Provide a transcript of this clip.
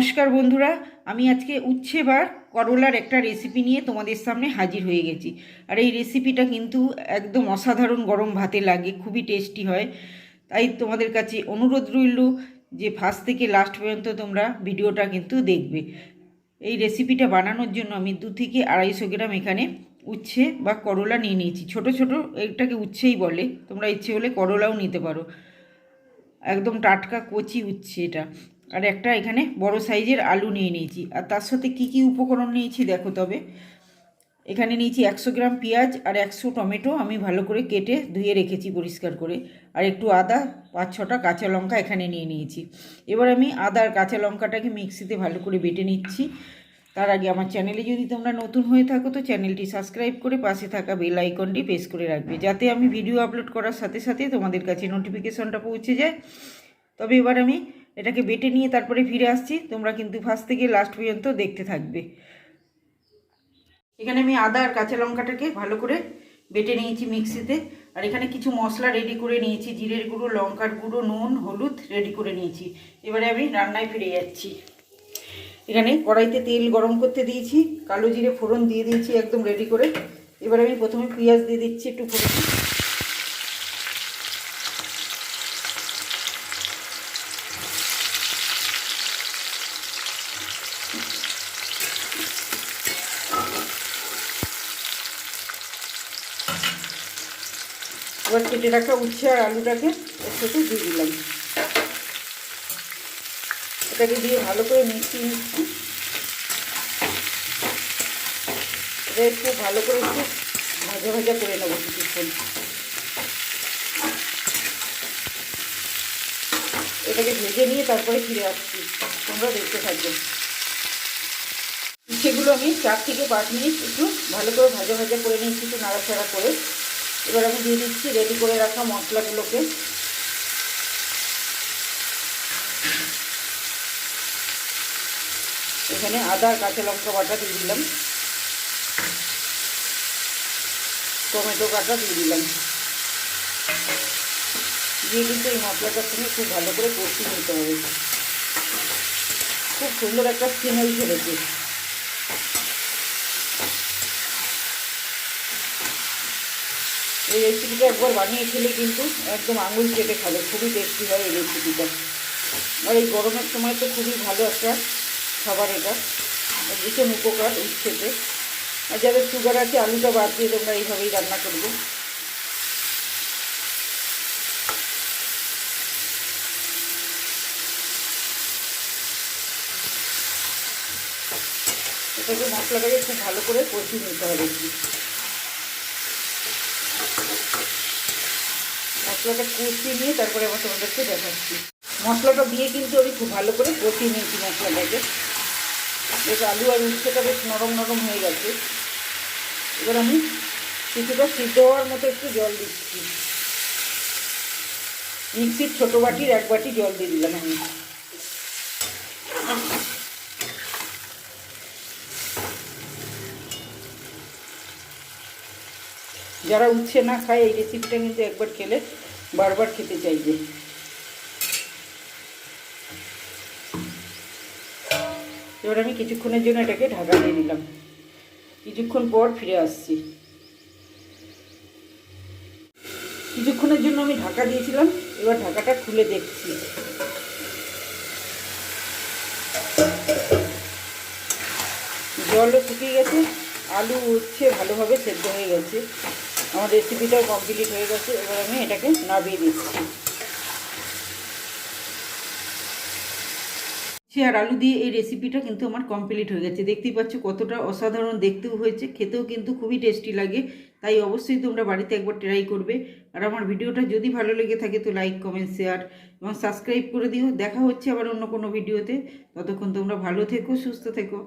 নমস্কার বন্ধুরা, আমি আজকে উচ্ছে বা করলার একটা রেসিপি নিয়ে তোমাদের সামনে হাজির হয়ে গেছি। আর এই রেসিপিটা কিন্তু একদম অসাধারণ গরম ভাতে লাগে, খুবই টেস্টি হয়। তাই তোমাদের কাছে অনুরোধ রইল যে ফার্স্ট থেকে লাস্ট পর্যন্ত তোমরা ভিডিওটা কিন্তু দেখবে। এই রেসিপিটা বানানোর জন্য আমি দু থেকে আড়াইশো গ্রাম এখানে উচ্ছে বা করলা নিয়ে নিয়েছি। ছোট ছোট এটাকে উচ্ছেই বলে, তোমরা ইচ্ছে হলে করলাও নিতে পারো। একদম টাটকা কচি উচ্ছে এটা। আর একটা এখানে বড় সাইজের আলু নিয়ে নিয়েছি। আর তার সাথে কি কি উপকরণ নিয়েছি দেখো তবে। এখানে নিয়েছি একশো গ্রাম পেঁয়াজ আর একশো টমেটো আমি ভালো করে কেটে ধুয়ে রেখেছি পরিষ্কার করে। আর একটু আদা, পাঁচ ছটা কাঁচা লঙ্কা এখানে নিয়ে নিয়েছি। এবার আমি আদা আর কাঁচা লঙ্কাটাকে মিক্সিতে ভালো করে বেটে নিচ্ছি। তার আগে আমার চ্যানেলে যদি তোমরা নতুন হয়ে থাকো তো চ্যানেলটি সাবস্ক্রাইব করে পাশে থাকা বেল আইকনটি প্রেস করে রাখবে, যাতে আমি ভিডিও আপলোড করার সাথে সাথে তোমাদের কাছে নোটিফিকেশনটা পৌঁছে যায়। তবে এবার আমি এটাকে বেটে নিয়ে তারপরে ফিরে আসছি। তোমরা কিন্তু ফার্স্ট থেকে লাস্ট পর্যন্ত দেখতে থাকবে। এখানে আমি আদা আর কাঁচা লঙ্কাটাকে ভালো করে বেটে নিয়েছি মিক্সিতে। আর এখানে কিছু মশলা রেডি করে নিয়েছি। জিরের গুঁড়ো, লঙ্কার গুঁড়ো, নুন, হলুদ রেডি করে নিয়েছি। এবারে আমি রান্নায় ফিরে যাচ্ছি। এখানে কড়াইতে তেল গরম করতে দিয়েছি। কালো জিরে ফোড়ন দিয়ে দিয়েছি একদম রেডি করে। এবার আমি প্রথমে পেঁয়াজ দিয়ে দিচ্ছি একটু ফোড়ন। এবার কেটে রাখা উচ্ছে আর আলুটাকে এর সাথে দিয়ে দিলাম। এটাকে দিয়ে ভালো করে মিশিয়ে নিচ্ছি। এটা একটু ভালো করে একটু ভাজা ভাজা করে নেব কিছুক্ষণ। এটাকে ভেজে নিয়ে তারপরে ফিরে আসছি। তোমরা দেখতে থাকবে। সেগুলো আমি চার থেকে পাঁচ মিনিট একটু ভালো করে ভাজা ভাজা করে নিচ্ছি একটু নাড়াচাড়া করে এবার আমি দিয়ে দিচ্ছি রেডি করে রাখা মশলাগুলোকে। এখানে আদা কাঁচা লঙ্কা বাটা দিয়ে দিলাম। টমেটো কাটা দিয়ে দিলাম। দিয়ে কিন্তু এই মশলাটার সঙ্গে খুব ভালো করে কষিয়ে নিতে হবে। খুব সুন্দর একটা স্মেল ছেড়েছে এই রেসিপিটা একবার বানিয়ে খেলে কিন্তু একদম আঙুল কেটে খাবে। খুবই টেস্টি হয় এই রেসিপিটা আর এই গরমের সময় তো খুবই ভালো একটা খাবার এটা। ভীষণ উপকার উচ্ছেতে আর যাদের সুগার আছে, আলুটা বাদ দিয়ে তোমরা এইভাবেই রান্না করব। এটাকে মশলাটাকে খুব ভালো করে কষিয়ে নিতে হবে। মশলাটা কষিয়ে নিয়ে তারপরে আমার তোমাদেরকে দেখাচ্ছি। মশলাটা দিয়ে কিন্তু আমি খুব ভালো করে কষিয়ে নিয়েছি মশলাটাকে। বেশ আলু আর উচ্ছেটা বেশ নরম নরম হয়ে গেছে। এবার আমি কিছুটা সিদ্ধ হওয়ার মতো একটু জল দিচ্ছি। মিক্সির ছোটো বাটির এক বাটি জল দিয়ে দিলাম আমি। যারা উচ্ছে না খায় এই রেসিপিটা কিন্তু একবার খেলে বারবার খেতে চাইবে এবার আমি কিছুক্ষণের জন্য এটাকে ঢাকা দিয়ে দিলাম। কিছুক্ষণ পর ফিরে আসছি। কিছুক্ষণের জন্য আমি ঢাকা দিয়েছিলাম, এবার ঢাকাটা খুলে দেখছি। জলও শুকিয়ে গেছে, আলু উচ্ছে ভালোভাবে সেদ্ধ হয়ে গেছে। আমার রেসিপিটাও কমপ্লিট হয়ে গেছে, এবার আমি এটাকে নাবিয়ে দিচ্ছি। আর আলু দিয়ে এই রেসিপিটা কিন্তু আমার কমপ্লিট হয়ে গেছে। দেখতেই পাচ্ছ কতটা অসাধারণ দেখতেও হয়েছে, খেতেও কিন্তু খুবই টেস্টি লাগে, তাই অবশ্যই তোমরা বাড়িতে একবার ট্রাই করবে। আর আমার ভিডিওটা যদি ভালো লেগে থাকে তো লাইক কমেন্ট শেয়ার এবং সাবস্ক্রাইব করে দিও। দেখা হচ্ছে আবার অন্য কোনো ভিডিওতে ততক্ষণ তোমরা ভালো থেকো, সুস্থ থেকো।